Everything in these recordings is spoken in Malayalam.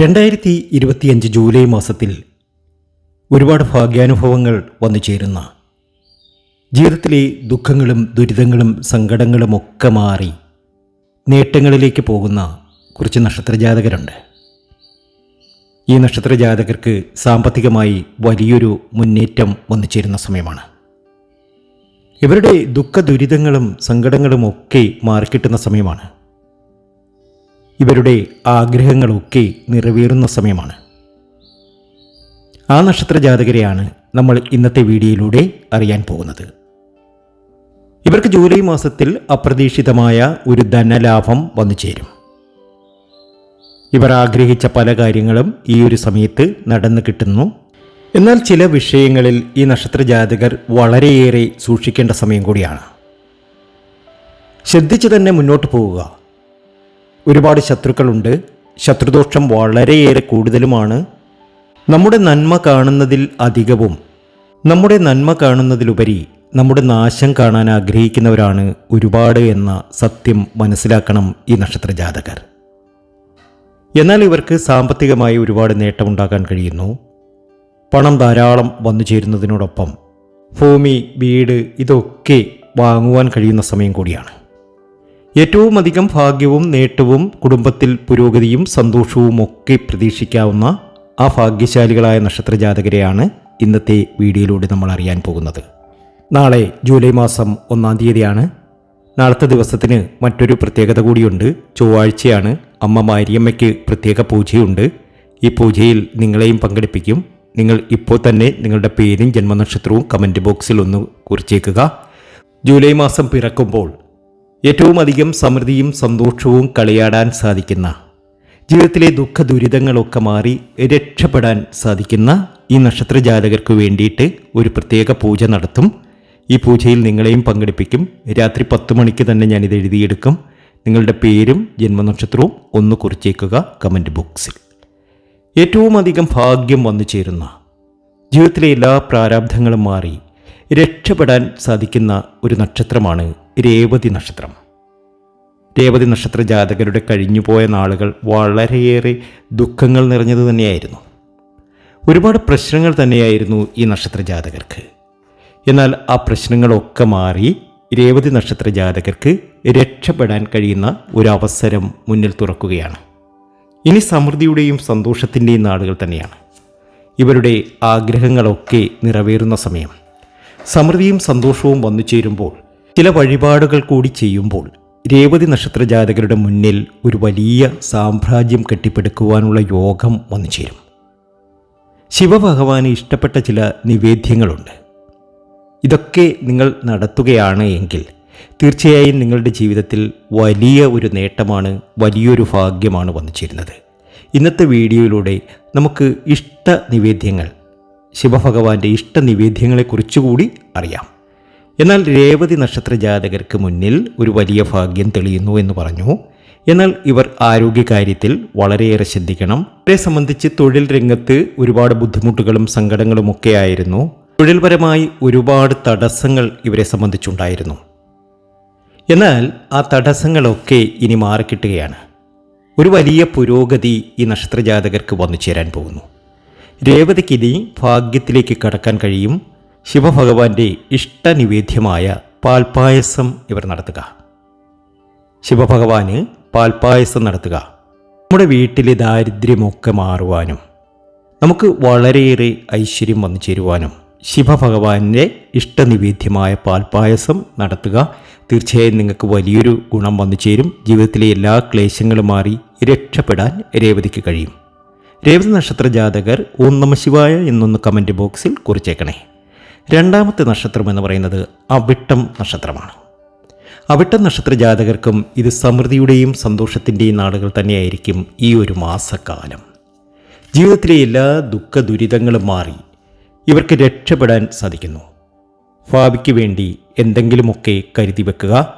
രണ്ടായിരത്തി ഇരുപത്തിയഞ്ച് ജൂലൈ മാസത്തിൽ ഒരുപാട് ഭാഗ്യാനുഭവങ്ങൾ വന്നു ചേരുന്ന ജീവിതത്തിലെ ദുഃഖങ്ങളും ദുരിതങ്ങളും സങ്കടങ്ങളും ഒക്കെ മാറി നേട്ടങ്ങളിലേക്ക് പോകുന്ന കുറച്ച് നക്ഷത്രജാതകരുണ്ട്. ഈ നക്ഷത്രജാതകർക്ക് സാമ്പത്തികമായി വലിയൊരു മുന്നേറ്റം വന്നു ചേരുന്ന സമയമാണ്. ഇവരുടെ ദുഃഖ ദുരിതങ്ങളും സങ്കടങ്ങളും ഒക്കെ മാറിക്കിട്ടുന്ന സമയമാണ്. ഇവരുടെ ആഗ്രഹങ്ങളൊക്കെ നിറവേറുന്ന സമയമാണ്. ആ നക്ഷത്ര ജാതകരെയാണ് നമ്മൾ ഇന്നത്തെ വീഡിയോയിലൂടെ അറിയാൻ പോകുന്നത്. ഇവർക്ക് ജൂലൈ മാസത്തിൽ അപ്രതീക്ഷിതമായ ഒരു ധനലാഭം വന്നു ചേരും. ഇവർ ആഗ്രഹിച്ച പല കാര്യങ്ങളും ഈ ഒരു സമയത്ത് നടന്നു കിട്ടുന്നു. എന്നാൽ ചില വിഷയങ്ങളിൽ ഈ നക്ഷത്ര ജാതകർ വളരെയേറെ സൂക്ഷിക്കേണ്ട സമയം കൂടിയാണ്. ശ്രദ്ധിച്ചു തന്നെ മുന്നോട്ട് പോവുക. ഒരുപാട് ശത്രുക്കളുണ്ട്. ശത്രുദോഷം വളരെയേറെ കൂടുതലുമാണ്. നമ്മുടെ നന്മ കാണുന്നതിൽ അധികവും നമ്മുടെ നന്മ കാണുന്നതിലുപരി നമ്മുടെ നാശം കാണാൻ ആഗ്രഹിക്കുന്നവരാണ് ഒരുപാട് എന്ന സത്യം മനസ്സിലാക്കണം ഈ നക്ഷത്ര ജാതകർ എന്നാൽ ഇവർക്ക് സാമ്പത്തികമായി ഒരുപാട് നേട്ടമുണ്ടാക്കാൻ കഴിയുന്നു. പണം ധാരാളം വന്നു ചേരുന്നതിനോടൊപ്പം ഭൂമി വീട് ഇതൊക്കെ വാങ്ങുവാൻ കഴിയുന്ന സമയം കൂടിയാണ്. ഏറ്റവും അധികം ഭാഗ്യവും നേട്ടവും കുടുംബത്തിൽ പുരോഗതിയും സന്തോഷവും ഒക്കെ പ്രതീക്ഷിക്കാവുന്ന ആ ഭാഗ്യശാലികളായ നക്ഷത്രജാതകരെയാണ് ഇന്നത്തെ വീഡിയോയിലൂടെ നമ്മൾ അറിയാൻ പോകുന്നത്. നാളെ ജൂലൈ മാസം ഒന്നാം തീയതിയാണ്. നാളത്തെ ദിവസത്തിന് മറ്റൊരു പ്രത്യേകത കൂടിയുണ്ട്. ചൊവ്വാഴ്ചയാണ് അമ്മ മാരിയമ്മയ്ക്ക് പ്രത്യേക പൂജയുണ്ട്. ഈ പൂജയിൽ നിങ്ങളെയും പങ്കെടുപ്പിക്കും. നിങ്ങൾ ഇപ്പോൾ തന്നെ നിങ്ങളുടെ പേരും ജന്മനക്ഷത്രവും കമന്റ് ബോക്സിൽ ഒന്ന് കുറിച്ചേക്കുക. ജൂലൈ മാസം പിറക്കുമ്പോൾ ഏറ്റവും അധികം സമൃദ്ധിയും സന്തോഷവും കളിയാടാൻ സാധിക്കുന്ന ജീവിതത്തിലെ ദുഃഖ ദുരിതങ്ങളൊക്കെ മാറി രക്ഷപ്പെടാൻ സാധിക്കുന്ന ഈ നക്ഷത്ര ജാതകർക്ക് വേണ്ടിയിട്ട് ഒരു പ്രത്യേക പൂജ നടത്തും. ഈ പൂജയിൽ നിങ്ങളെയും പങ്കെടുപ്പിക്കും. രാത്രി പത്ത് മണിക്ക് തന്നെ ഞാനിത് എഴുതിയെടുക്കും. നിങ്ങളുടെ പേരും ജന്മനക്ഷത്രവും ഒന്ന് കുറിച്ചേക്കുക കമന്റ് ബോക്സിൽ ഏറ്റവും അധികം ഭാഗ്യം വന്നു ചേരുന്ന ജീവിതത്തിലെ എല്ലാ പ്രാരാബ്ധങ്ങളും മാറി രക്ഷപ്പെടാൻ സാധിക്കുന്ന ഒരു നക്ഷത്രമാണ് രേവതി നക്ഷത്രം. രേവതി നക്ഷത്ര ജാതകരുടെ കഴിഞ്ഞുപോയ നാളുകൾ വളരെയേറെ ദുഃഖങ്ങൾ നിറഞ്ഞത് തന്നെയായിരുന്നു. ഒരുപാട് പ്രശ്നങ്ങൾ തന്നെയായിരുന്നു ഈ നക്ഷത്ര ജാതകർക്ക്. എന്നാൽ ആ പ്രശ്നങ്ങളൊക്കെ മാറി രേവതി നക്ഷത്ര ജാതകർക്ക് രക്ഷപ്പെടാൻ കഴിയുന്ന ഒരു അവസരം മുന്നിൽ തുറക്കുകയാണ്. ഇനി സമൃദ്ധിയുടെയും സന്തോഷത്തിന്റെയും നാളുകൾ തന്നെയാണ്. ഇവരുടെ ആഗ്രഹങ്ങളൊക്കെ നിറവേറുന്ന സമയം. സമൃദ്ധിയും സന്തോഷവും വന്നു ചേരുമ്പോൾ ചില വഴിപാടുകൾ കൂടി ചെയ്യുമ്പോൾ രേവതി നക്ഷത്ര ജാതകരുടെ മുന്നിൽ ഒരു വലിയ സാമ്രാജ്യം കെട്ടിപ്പടുക്കുവാനുള്ള യോഗം വന്നു ചേരും. ശിവഭഗവാന് ഇഷ്ടപ്പെട്ട ചില നിവേദ്യങ്ങളുണ്ട്. ഇതൊക്കെ നിങ്ങൾ നടത്തുകയാണ് എങ്കിൽ തീർച്ചയായും നിങ്ങളുടെ ജീവിതത്തിൽ വലിയ ഒരു നേട്ടമാണ് വലിയൊരു ഭാഗ്യമാണ് വന്നു ചേരുന്നത്. ഇന്നത്തെ വീഡിയോയിലൂടെ നമുക്ക് ഇഷ്ട നിവേദ്യങ്ങൾ. ശിവഭഗവാന്റെ ഇഷ്ട നിവേദ്യങ്ങളെക്കുറിച്ചുകൂടി അറിയാം. എന്നാൽ രേവതി നക്ഷത്ര ജാതകർക്ക് മുന്നിൽ ഒരു വലിയ ഭാഗ്യം തെളിയുന്നു എന്ന് പറഞ്ഞു. എന്നാൽ ഇവർ ആരോഗ്യകാര്യത്തിൽ വളരെയേറെ ശ്രദ്ധിക്കണം. ഇവരെ സംബന്ധിച്ച് തൊഴിൽ രംഗത്ത് ഒരുപാട് ബുദ്ധിമുട്ടുകളും സങ്കടങ്ങളും ഒക്കെ ആയിരുന്നു. തൊഴിൽപരമായി ഒരുപാട് തടസ്സങ്ങൾ ഇവരെ സംബന്ധിച്ചുണ്ടായിരുന്നു. എന്നാൽ ആ തടസ്സങ്ങളൊക്കെ ഇനി മാറിക്കിട്ടുകയാണ്. ഒരു വലിയ പുരോഗതി ഈ നക്ഷത്രജാതകർക്ക് വന്നു ചേരാൻ പോകുന്നു. രേവതിക്ക് ഇനി ഭാഗ്യത്തിലേക്ക് കടക്കാൻ കഴിയും. ശിവഭഗവാന്റെ ഇഷ്ടനിവേദ്യമായ പാൽപ്പായസം ഇവർ നടത്തുക. ശിവഭഗവാന് പാൽപ്പായസം നടത്തുക. നമ്മുടെ വീട്ടിലെ ദാരിദ്ര്യമൊക്കെ മാറുവാനും നമുക്ക് വളരെയേറെ ഐശ്വര്യം വന്നു ചേരുവാനും ശിവഭഗവാന്റെ ഇഷ്ടനിവേദ്യമായ പാൽപ്പായസം നടത്തുക. തീർച്ചയായും നിങ്ങൾക്ക് വലിയൊരു ഗുണം വന്നു ചേരും. ജീവിതത്തിലെ എല്ലാ ക്ലേശങ്ങളും മാറി രക്ഷപ്പെടാൻ രേവതിക്ക് കഴിയും. രേവതി നക്ഷത്ര ജാതകർ ഓം നമ ശിവായ എന്നൊന്ന് കമന്റ് ബോക്സിൽ കുറിച്ചേക്കണേ. രണ്ടാമത്തെ നക്ഷത്രം എന്ന് പറയുന്നത് അവിട്ടം നക്ഷത്രമാണ്. അവിട്ടം നക്ഷത്ര ജാതകർക്കും ഇത് സമൃദ്ധിയുടെയും സന്തോഷത്തിന്റെയും നാളുകൾ തന്നെയായിരിക്കും ഈ ഒരു മാസക്കാലം. ജീവിതത്തിലെ എല്ലാ ദുഃഖ ദുരിതങ്ങളും മാറി ഇവർക്ക് രക്ഷപ്പെടാൻ സാധിക്കുന്നു. ഭാവിക്ക് വേണ്ടി എന്തെങ്കിലുമൊക്കെ കരുതി വെക്കുക.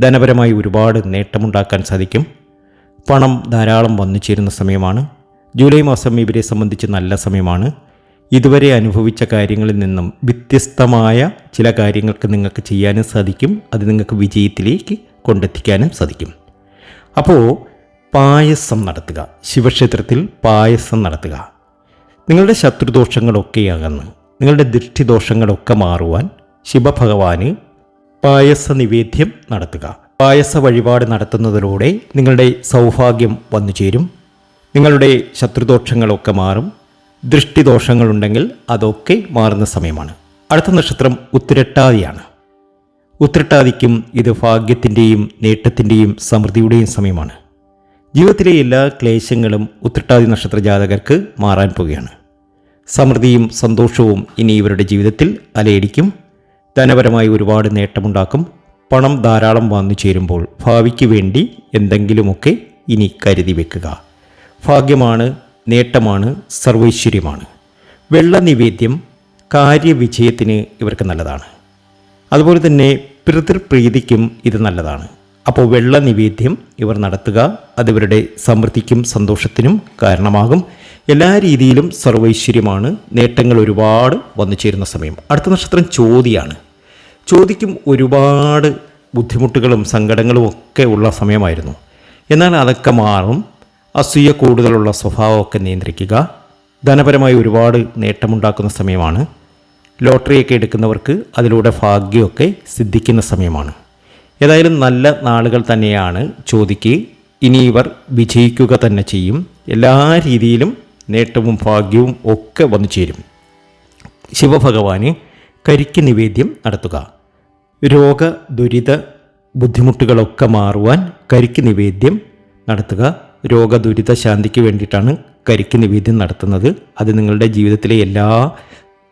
ധനപരമായി ഒരുപാട് നേട്ടമുണ്ടാക്കാൻ സാധിക്കും. പണം ധാരാളം വന്നു ചേരുന്ന സമയമാണ്. ജൂലൈ മാസം ഇവരെ സംബന്ധിച്ച് നല്ല സമയമാണ്. ഇതുവരെ അനുഭവിച്ച കാര്യങ്ങളിൽ നിന്നും വ്യത്യസ്തമായ ചില കാര്യങ്ങൾക്ക് നിങ്ങൾക്ക് ചെയ്യാനും സാധിക്കും. അത് നിങ്ങൾക്ക് വിജയത്തിലേക്ക് കൊണ്ടെത്തിക്കാനും സാധിക്കും. അപ്പോൾ പായസം നടത്തുക. ശിവക്ഷേത്രത്തിൽ പായസം നടത്തുക. നിങ്ങളുടെ ശത്രുദോഷങ്ങളൊക്കെ അകന്ന് നിങ്ങളുടെ ദൃഷ്ടിദോഷങ്ങളൊക്കെ മാറുവാൻ ശിവഭഗവാന് പായസ നിവേദ്യം നടത്തുക. പായസ വഴിപാട് നടത്തുന്നതിലൂടെ നിങ്ങളുടെ സൗഭാഗ്യം വന്നു ചേരും നിങ്ങളുടെ ശത്രുദോഷങ്ങളൊക്കെ മാറും. ദൃഷ്ടിദോഷങ്ങളുണ്ടെങ്കിൽ അതൊക്കെ മാറുന്ന സമയമാണ്. അടുത്ത നക്ഷത്രം ഉത്തിരട്ടാതിയാണ്. ഉത്തിരട്ടാതിക്കും ഇത് ഭാഗ്യത്തിന്റെയും നേട്ടത്തിന്റെയും സമൃദ്ധിയുടെയും സമയമാണ്. ജീവിതത്തിലെ എല്ലാ ക്ലേശങ്ങളും ഉത്തിരട്ടാതി നക്ഷത്ര ജാതകർക്ക് മാറാൻ പോവുകയാണ്. സമൃദ്ധിയും സന്തോഷവും ഇനി ഇവരുടെ ജീവിതത്തിൽ അലയടിക്കും. ധനപരമായി ഒരുപാട് നേട്ടമുണ്ടാക്കും. പണം ധാരാളം വന്നു ചേരുമ്പോൾ ഭാവിക്ക് വേണ്ടി എന്തെങ്കിലുമൊക്കെ ഇനി കരുതി വെക്കുക. ഭാഗ്യമാണ് നേട്ടമാണ് സർവൈശ്വര്യമാണ്. വെള്ള നിവേദ്യം കാര്യവിജയത്തിന് ഇവർക്ക് നല്ലതാണ്. അതുപോലെ തന്നെ പിതൃപ്രീതിക്കും ഇത് നല്ലതാണ്. അപ്പോൾ വെള്ള നിവേദ്യം ഇവർ നടത്തുക അതിവരുടെ സമൃദ്ധിക്കും സന്തോഷത്തിനും കാരണമാകും. എല്ലാ രീതിയിലും സർവൈശ്വര്യമാണ്. നേട്ടങ്ങൾ ഒരുപാട് വന്നു ചേരുന്ന സമയം. അടുത്ത നക്ഷത്രം ചോതിയാണ്. ചോദിക്കും ഒരുപാട് ബുദ്ധിമുട്ടുകളും സങ്കടങ്ങളും ഒക്കെ ഉള്ള സമയമായിരുന്നു. എന്നാൽ അതൊക്കെ മാറും. അസൂയ കൂടുതലുള്ള സ്വഭാവമൊക്കെ നിയന്ത്രിക്കുക. ധനപരമായി ഒരുപാട് നേട്ടമുണ്ടാക്കുന്ന സമയമാണ്. ലോട്ടറിയൊക്കെ എടുക്കുന്നവർക്ക് അതിലൂടെ ഭാഗ്യമൊക്കെ സിദ്ധിക്കുന്ന സമയമാണ്. ഏതായാലും നല്ല നാളുകൾ തന്നെയാണ് ചോദിക്ക്. ഇനി ഇവർ വിജയിക്കുക തന്നെ ചെയ്യും. എല്ലാ രീതിയിലും നേട്ടവും ഭാഗ്യവും ഒക്കെ വന്നു ചേരും. ശിവഭഗവാന് കരിക്ക് നിവേദ്യം നടത്തുക. രോഗ ദുരിത ബുദ്ധിമുട്ടുകളൊക്കെ മാറുവാൻ കരിക്ക് നിവേദ്യം നടത്തുക. രോഗ ദുരിത ശാന്തിക്ക് വേണ്ടിയിട്ടാണ് കരിക്ക് നിവേദ്യം നടത്തുന്നത്. അത് നിങ്ങളുടെ ജീവിതത്തിലെ എല്ലാ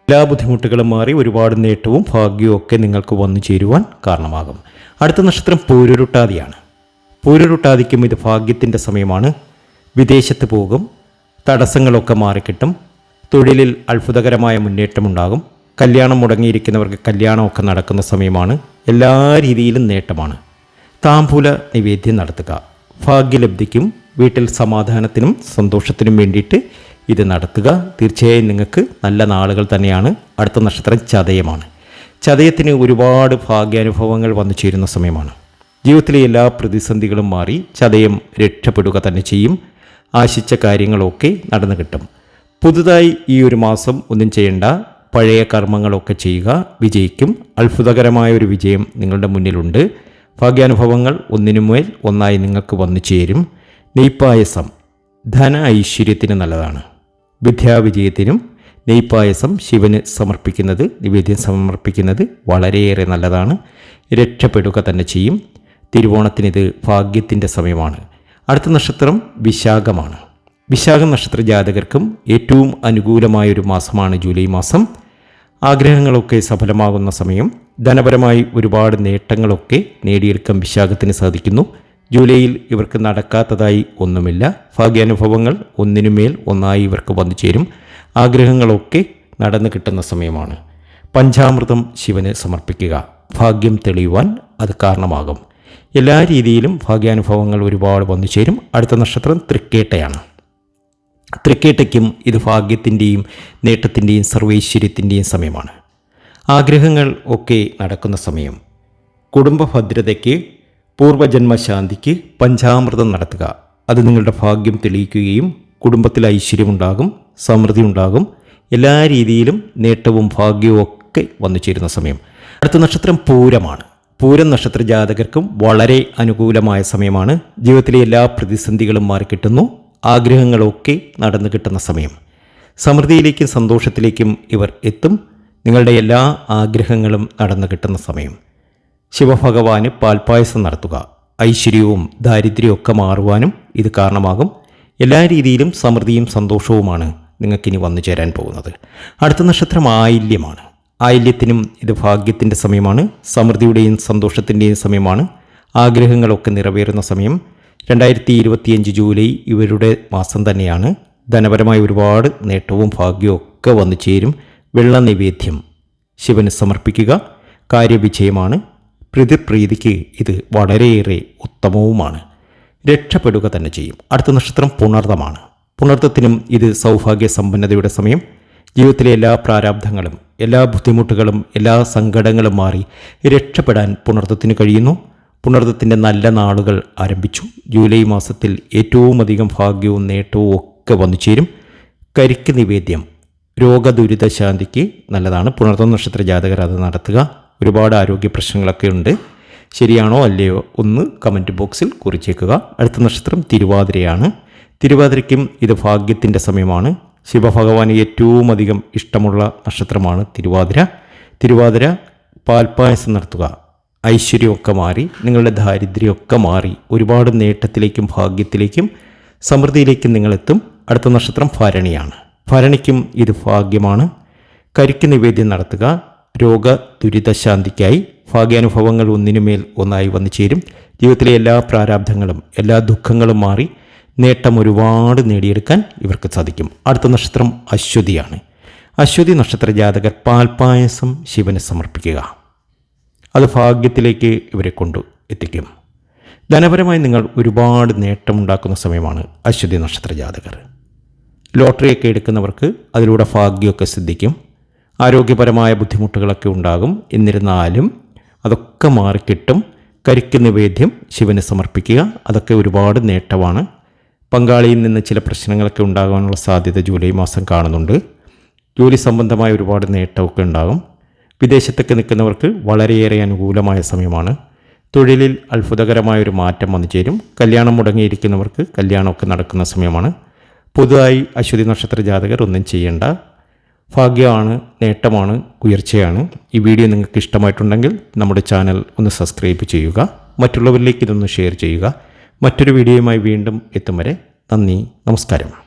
എല്ലാ ബുദ്ധിമുട്ടുകളും മാറി ഒരുപാട് നേട്ടവും ഭാഗ്യവും ഒക്കെ നിങ്ങൾക്ക് വന്നു ചേരുവാൻ കാരണമാകും. അടുത്ത നക്ഷത്രം പൂരുരുട്ടാതിയാണ്. പൂരുരുട്ടാതിക്കും ഇത് ഭാഗ്യത്തിന്റെ സമയമാണ്. വിദേശത്ത് പോകും. തടസ്സങ്ങളൊക്കെ മാറിക്കിട്ടും. തൊഴിലിൽ അത്ഭുതകരമായ മുന്നേറ്റമുണ്ടാകും. കല്യാണം മുടങ്ങിയിരിക്കുന്നവർക്ക് കല്യാണമൊക്കെ നടക്കുന്ന സമയമാണ്. എല്ലാ രീതിയിലും നേട്ടമാണ്. താമ്പൂല നിവേദ്യം നടത്തുക. ഭാഗ്യലബ്ധിക്കും വീട്ടിൽ സമാധാനത്തിനും സന്തോഷത്തിനും വേണ്ടിയിട്ട് ഇത് നടത്തുക. തീർച്ചയായും നിങ്ങൾക്ക് നല്ല നാളുകൾ തന്നെയാണ്. അടുത്ത നക്ഷത്രം ചതയമാണ്. ചതയത്തിന് ഒരുപാട് ഭാഗ്യാനുഭവങ്ങൾ വന്നു ചേരുന്ന സമയമാണ്. ജീവിതത്തിലെ എല്ലാ പ്രതിസന്ധികളും മാറി ചതയം രക്ഷപ്പെടുക തന്നെ ചെയ്യും. ആശിച്ച കാര്യങ്ങളൊക്കെ നടന്നു കിട്ടും. പുതുതായി ഈ ഒരു മാസം ഒന്നും ചെയ്യേണ്ട. പഴയ കർമ്മങ്ങളൊക്കെ ചെയ്യുക. വിജയിക്കും. അത്ഭുതകരമായ ഒരു വിജയം നിങ്ങളുടെ മുന്നിലുണ്ട്. ഭാഗ്യാനുഭവങ്ങൾ ഒന്നിനുമേൽ ഒന്നായി നിങ്ങൾക്ക് വന്നു ചേരും. നെയ്പ്പായസം ധന ഐശ്വര്യത്തിന് നല്ലതാണ്. വിദ്യാവിജയത്തിനും നെയ്പ്പായസം ശിവന് സമർപ്പിക്കുന്നത് നിവേദ്യം സമർപ്പിക്കുന്നത് വളരെയേറെ നല്ലതാണ്. രക്ഷപ്പെടുക തന്നെ ചെയ്യും. തിരുവോണത്തിന് ഇത് ഭാഗ്യത്തിന്റെ സമയമാണ്. അടുത്ത നക്ഷത്രം വിശാഖമാണ്. വിശാഖ നക്ഷത്ര ജാതകർക്കും ഏറ്റവും അനുകൂലമായൊരു മാസമാണ് ജൂലൈ മാസം. ആഗ്രഹങ്ങളൊക്കെ സഫലമാകുന്ന സമയം. ധനപരമായി ഒരുപാട് നേട്ടങ്ങളൊക്കെ നേടിയെടുക്കാൻ വിശാഖത്തിന് സാധിക്കുന്നു. ജൂലൈയിൽ ഇവർക്ക് നടക്കാത്തതായി ഒന്നുമില്ല. ഭാഗ്യാനുഭവങ്ങൾ ഒന്നിനുമേൽ ഒന്നായി ഇവർക്ക് വന്നു ചേരും. ആഗ്രഹങ്ങളൊക്കെ നടന്നു കിട്ടുന്ന സമയമാണ്. പഞ്ചാമൃതം ശിവന് സമർപ്പിക്കുക. ഭാഗ്യം തെളിയുവാൻ അത് കാരണമാകും. എല്ലാ രീതിയിലും ഭാഗ്യാനുഭവങ്ങൾ ഒരുപാട് വന്നു ചേരും. അടുത്ത നക്ഷത്രം തൃക്കേട്ടയാണ്. തൃക്കേട്ടയ്ക്കും ഇത് ഭാഗ്യത്തിന്റെയും നേട്ടത്തിന്റെയും സർവൈശ്വര്യത്തിന്റെയും സമയമാണ്. ആഗ്രഹങ്ങൾ ഒക്കെ നടക്കുന്ന സമയം. കുടുംബഭദ്രതയ്ക്ക് പൂർവജന്മശാന്തിക്ക് പഞ്ചാമൃതം നടത്തുക. അത് നിങ്ങളുടെ ഭാഗ്യം തെളിയിക്കുകയും കുടുംബത്തിൽ ഐശ്വര്യമുണ്ടാകും സമൃദ്ധി ഉണ്ടാകും എല്ലാ രീതിയിലും നേട്ടവും ഭാഗ്യവും ഒക്കെ വന്നു ചേരുന്ന സമയം. അടുത്ത നക്ഷത്രം പൂരമാണ്. പൂരം നക്ഷത്ര ജാതകർക്കും വളരെ അനുകൂലമായ സമയമാണ്. ജീവിതത്തിലെ എല്ലാ പ്രതിസന്ധികളും മാറിക്കിട്ടുന്നു. ആഗ്രഹങ്ങളൊക്കെ നടന്നു കിട്ടുന്ന സമയം. സമൃദ്ധിയിലേക്കും സന്തോഷത്തിലേക്കും ഇവർ എത്തും. നിങ്ങളുടെ എല്ലാ ആഗ്രഹങ്ങളും നടന്നു കിട്ടുന്ന സമയം. ശിവഭഗവാന് പാൽപ്പായസം നടത്തുക. ഐശ്വര്യവും ദാരിദ്ര്യവും ഒക്കെ മാറുവാനും ഇത് കാരണമാകും. എല്ലാ രീതിയിലും സമൃദ്ധിയും സന്തോഷവുമാണ് നിങ്ങൾക്കിനി വന്നു ചേരാൻ പോകുന്നത്. അടുത്ത നക്ഷത്രം ആയില്യമാണ്. ആയില്യത്തിനും ഇത് ഭാഗ്യത്തിന്റെ സമയമാണ്. സമൃദ്ധിയുടെയും സന്തോഷത്തിന്റെയും സമയമാണ്. ആഗ്രഹങ്ങളൊക്കെ നിറവേറുന്ന സമയം. രണ്ടായിരത്തി ഇരുപത്തിയഞ്ച് ജൂലൈ ഇവരുടെ മാസം തന്നെയാണ്. ധനപരമായ ഒരുപാട് നേട്ടവും ഭാഗ്യവും ഒക്കെ വന്നു ചേരും. വെള്ള നിവേദ്യം ശിവന് സമർപ്പിക്കുക. കാര്യവിജയമാണ്. പ്രതിപ്രീതിക്ക് ഇത് വളരെയേറെ ഉത്തമവുമാണ്. രക്ഷപ്പെടുക തന്നെ ചെയ്യും. അടുത്ത നക്ഷത്രം പുണർതമാണ്. പുണർത്തത്തിനും ഇത് സൗഭാഗ്യ സമ്പന്നതയുടെ സമയം. ജീവിതത്തിലെ എല്ലാ പ്രാരാബ്ധങ്ങളും എല്ലാ ബുദ്ധിമുട്ടുകളും എല്ലാ സങ്കടങ്ങളും മാറി രക്ഷപ്പെടാൻ പുണർത്തത്തിന് കഴിയുന്നു. പുണർത്തത്തിന്റെ നല്ല നാളുകൾ ആരംഭിച്ചു. ജൂലൈ മാസത്തിൽ ഏറ്റവും അധികം ഭാഗ്യവും നേട്ടവും ഒക്കെ വന്നു ചേരും. കരിക്ക് നിവേദ്യം രോഗദുരിതശാന്തിക്ക് നല്ലതാണ്. പുണർത്തം നക്ഷത്ര ജാതകർ അത് നടത്തുക. ഒരുപാട് ആരോഗ്യ പ്രശ്നങ്ങളൊക്കെ ഉണ്ട്. ശരിയാണോ അല്ലയോ ഒന്ന് കമന്റ് ബോക്സിൽ കുറിച്ചേക്കുക. അടുത്ത നക്ഷത്രം തിരുവാതിരയാണ്. തിരുവാതിരയ്ക്കും ഇത് ഭാഗ്യത്തിന്റെ സമയമാണ്. ശിവഭഗവാന് ഏറ്റവും അധികം ഇഷ്ടമുള്ള നക്ഷത്രമാണ് തിരുവാതിര. തിരുവാതിര പാൽപ്പായസം നടത്തുക. ഐശ്വര്യമൊക്കെ മാറി നിങ്ങളുടെ ദാരിദ്ര്യമൊക്കെ മാറി ഒരുപാട് നേട്ടത്തിലേക്കും ഭാഗ്യത്തിലേക്കും സമൃദ്ധിയിലേക്കും നിങ്ങളെത്തും. അടുത്ത നക്ഷത്രം ഭരണിയാണ്. ഭരണിക്കും ഇത് ഭാഗ്യമാണ്. കരിക്ക് നിവേദ്യം നടത്തുക. രോഗ ദുരിതശാന്തിക്കായി ഭാഗ്യാനുഭവങ്ങൾ ഒന്നിനുമേൽ ഒന്നായി വന്നു ചേരും. ജീവിതത്തിലെ എല്ലാ പ്രാരാബ്ധങ്ങളും എല്ലാ ദുഃഖങ്ങളും മാറി നേട്ടം ഒരുപാട് നേടിയെടുക്കാൻ ഇവർക്ക് സാധിക്കും. അടുത്ത നക്ഷത്രം അശ്വതിയാണ്. അശ്വതി നക്ഷത്ര ജാതകർ പാൽപ്പായസം ശിവന് സമർപ്പിക്കുക. അത് ഭാഗ്യത്തിലേക്ക് ഇവരെ കൊണ്ടു എത്തിക്കും. ധനപരമായി നിങ്ങൾ ഒരുപാട് നേട്ടമുണ്ടാക്കുന്ന സമയമാണ് അശ്വതി നക്ഷത്ര ജാതകർ. ലോട്ടറിയൊക്കെ എടുക്കുന്നവർക്ക് അതിലൂടെ ഭാഗ്യമൊക്കെ സിദ്ധിക്കും. ആരോഗ്യപരമായ ബുദ്ധിമുട്ടുകളൊക്കെ ഉണ്ടാകും. എന്നിരുന്നാലും അതൊക്കെ മാറിക്കിട്ടും. കരിക്ക് നിവേദ്യം ശിവന് സമർപ്പിക്കുക. അതൊക്കെ ഒരുപാട് നേട്ടമാണ്. പങ്കാളിയിൽ നിന്ന് ചില പ്രശ്നങ്ങളൊക്കെ ഉണ്ടാകാനുള്ള സാധ്യത ജൂലൈ മാസം കാണുന്നുണ്ട്. ജോലി സംബന്ധമായ ഒരുപാട് നേട്ടമൊക്കെ ഉണ്ടാകും. വിദേശത്തൊക്കെ നിൽക്കുന്നവർക്ക് വളരെയേറെ അനുകൂലമായ സമയമാണ്. തൊഴിലിൽ അത്ഭുതകരമായ ഒരു മാറ്റം വന്നു ചേരും. കല്യാണം മുടങ്ങിയിരിക്കുന്നവർക്ക് കല്യാണമൊക്കെ നടക്കുന്ന സമയമാണ്. പുതുതായി അശ്വതി നക്ഷത്ര ജാതകർ ഒന്നും ചെയ്യേണ്ട. ഭാഗ്യമാണ് നേട്ടമാണ് ഉയർച്ചയാണ്. ഈ വീഡിയോ നിങ്ങൾക്ക് ഇഷ്ടമായിട്ടുണ്ടെങ്കിൽ നമ്മുടെ ചാനൽ ഒന്ന് സബ്സ്ക്രൈബ് ചെയ്യുക മറ്റുള്ളവരിലേക്ക് ഇതൊന്ന് ഷെയർ ചെയ്യുക. മറ്റൊരു വീഡിയോയുമായി വീണ്ടും എത്തും വരെ നന്ദി നമസ്കാരം.